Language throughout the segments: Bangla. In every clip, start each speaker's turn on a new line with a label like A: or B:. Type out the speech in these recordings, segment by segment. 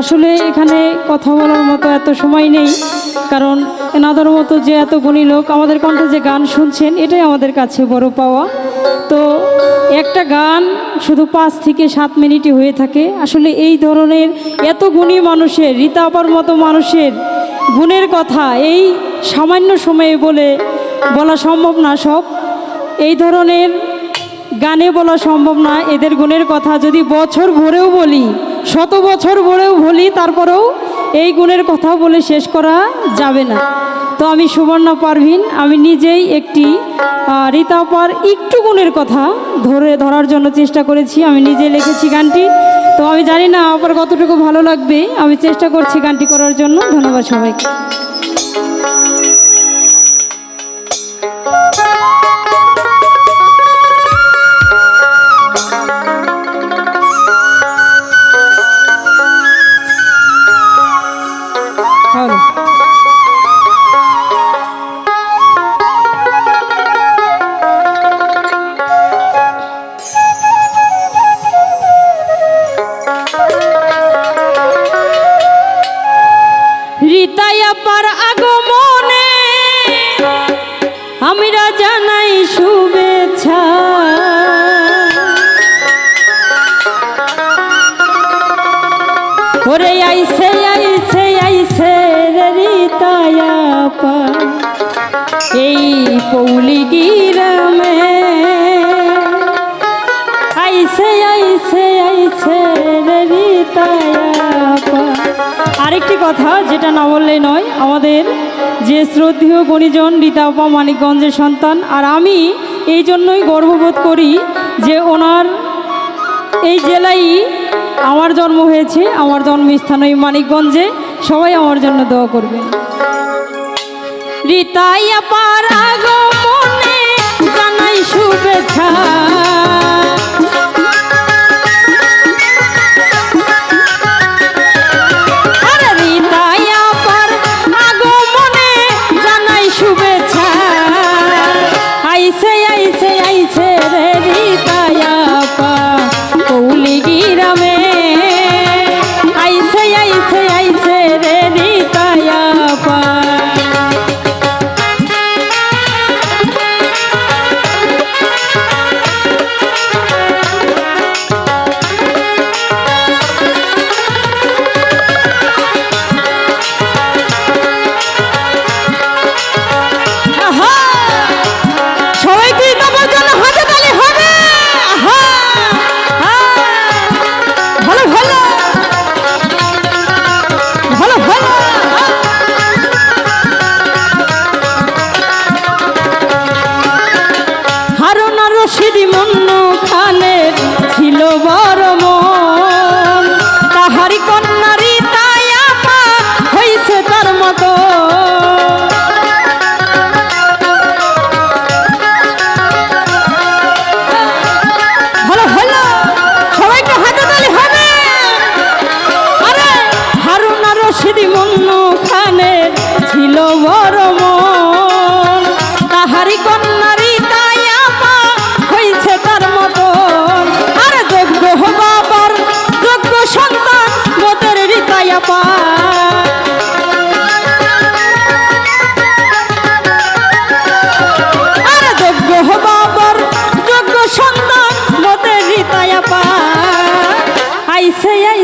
A: আসলে এখানে কথা বলার মতো এত সময় নেই, কারণ এনাদের মতো যে এত গুণী লোক আমাদের কণ্ঠে যে গান শুনছেন, এটাই আমাদের কাছে বড় পাওয়া। তো একটা গান শুধু পাঁচ থেকে সাত মিনিটই হয়ে থাকে। আসলে এই ধরনের এত গুণী মানুষের, রীতা আপার মতো মানুষের গুণের কথা এই সামান্য সময়ে বলে বলা সম্ভব না সব। এই ধরনের গানে বলা সম্ভব না, এদের গুণের কথা যদি বছর ভরেও বলি শত বছর ভরেও বলি তারপরেও এই গুণের কথা বলে শেষ করা যাবে না। তো আমি সুবর্ণা পারভিন আমি নিজেই একটি আহ, রীতা একটু গুণের কথা ধরে ধরার জন্য চেষ্টা করেছি। আমি নিজে লিখেছি গানটি। তো আমি জানি না আপার কতটুকু ভালো লাগবে। আমি চেষ্টা করছি গানটি করার জন্য। ধন্যবাদ সবাইকে। Oh. আরেকটি কথা যেটা না বললে নয়, আমাদের যে শ্রদ্ধেয় গণিজন রীতাপা মানিকগঞ্জের সন্তান, আর আমি এই জন্যই গর্ববোধ করি যে ওনার এই জেলায় আমার জন্ম হয়েছে, আমার জন্মস্থান ওই মানিকগঞ্জে। সবাই আমার জন্য দোয়া করবেন। রীতাই আপার আগমনে জানাই শুভেচ্ছা।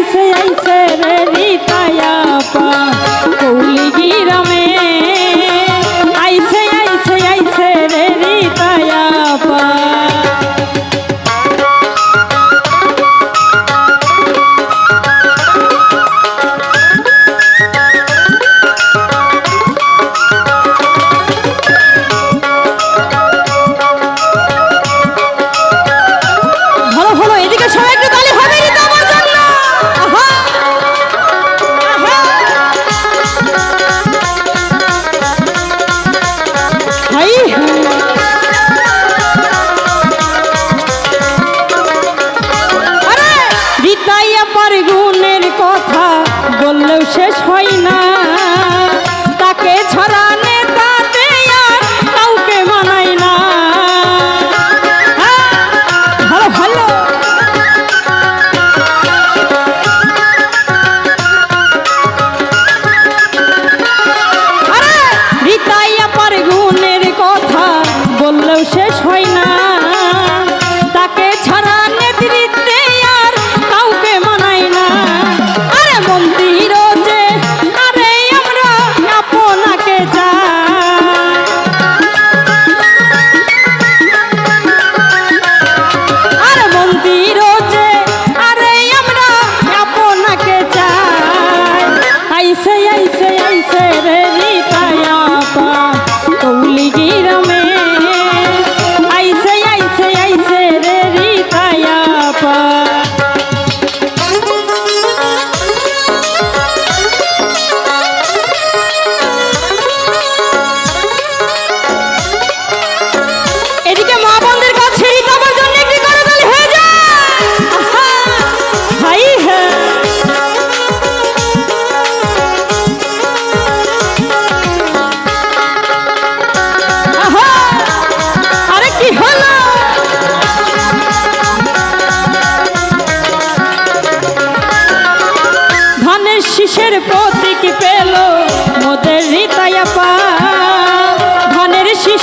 A: আইসে আইসে রে রিতায়া পা কৌলি গিরামে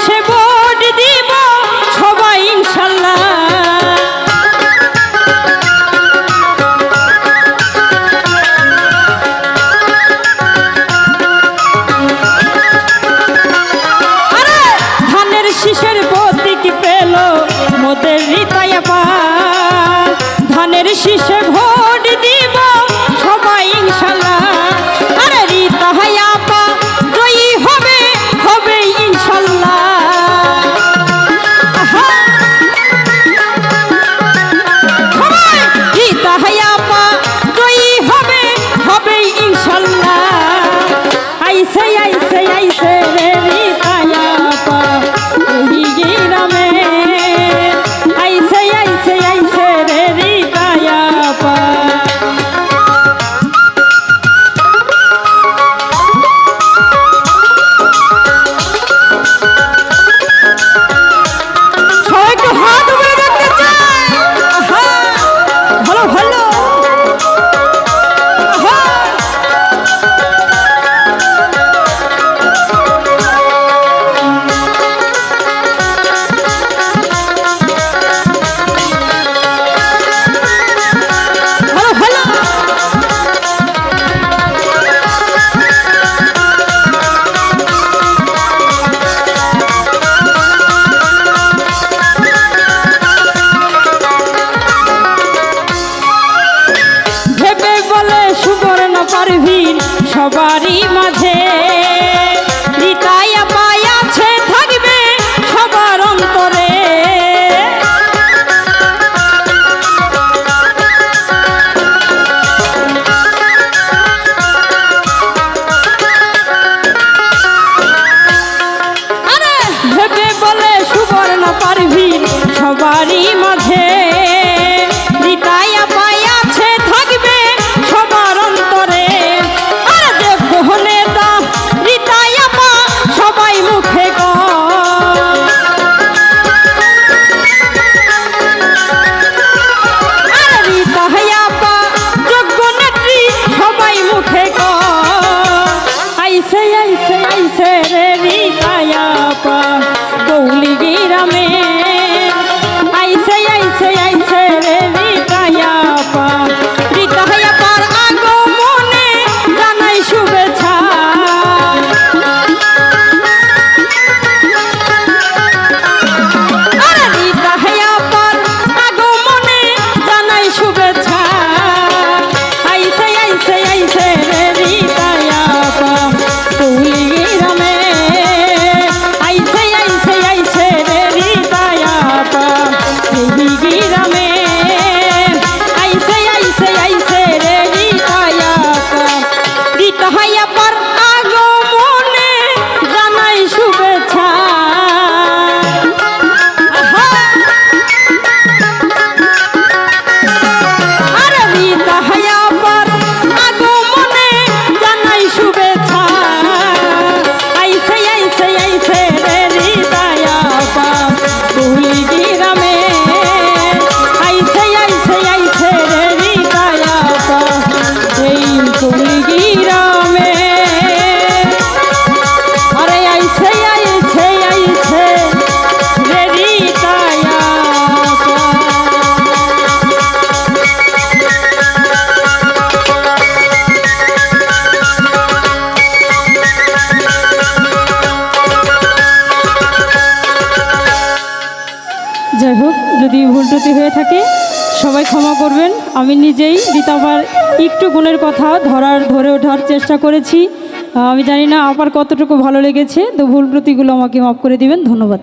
A: chegou. পারবি সবারই মাঝে। যদি ভুল ত্রুটি হয়ে থাকে, সবাই ক্ষমা করবেন। আমি নিজেই দিতাবার একটু গুণের কথা ধরার, ধরে ওঠার চেষ্টা করেছি। আমি জানি না আবার কতটুকু ভালো লেগেছে, তো ভুল ত্রুটিগুলো আমাকে মাফ করে দিবেন। ধন্যবাদ।